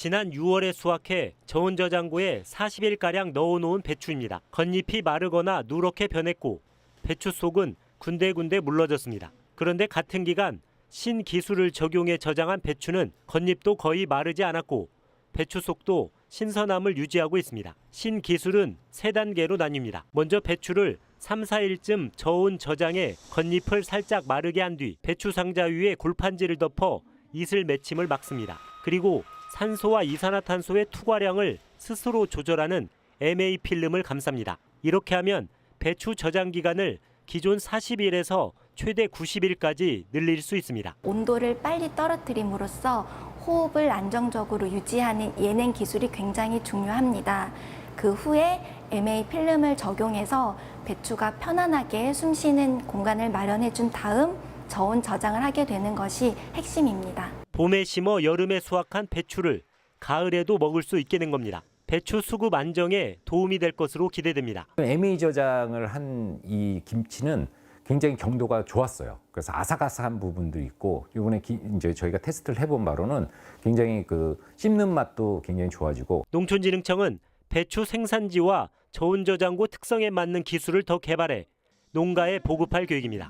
지난 6월에 수확해 저온 저 장고에 40일가량 넣어놓은 배추입니다. 겉잎이 마르거나 누렇게 변했고 배추 속은 군데군데 물러졌습니다. 그런데 같은 기간 신기술을 적용해 저장한 배추는 겉잎도 거의 마르지 않았고 배추 속도 신선함을 유지하고 있습니다. 신기술은 세 단계로 나뉩니다. 먼저 배추를 3, 4일쯤 저온 저장해 겉잎을 살짝 마르게 한 뒤 배추 상자 위에 골판지를 덮어 이슬 맺힘을 막습니다. 그리고 산소와 이산화탄소의 투과량을 스스로 조절하는 MA 필름을 감쌉니다. 이렇게 하면 배추 저장 기간을 기존 40일에서 최대 90일까지 늘릴 수 있습니다. 온도를 빨리 떨어뜨림으로써 호흡을 안정적으로 유지하는 예냉 기술이 굉장히 중요합니다. 그 후에 MA 필름을 적용해서 배추가 편안하게 숨 쉬는 공간을 마련해 준 다음 저온 저장을 하게 되는 것이 핵심입니다. 봄에 심어 여름에 수확한 배추를 가을에도 먹을 수 있게 된 겁니다. 배추 수급 안정에 도움이 될 것으로 기대됩니다. MA 저장을 한 이 김치는 굉장히 경도가 좋았어요. 그래서 아삭아삭한 부분도 있고 이번에 기- 이제 저희가 테스트를 해본 바로는 굉장히 그 씹는 맛도 굉장히 좋아지고 농촌진흥청은 배추 생산지와 저온 저장고 특성에 맞는 기술을 더 개발해 농가에 보급할 계획입니다.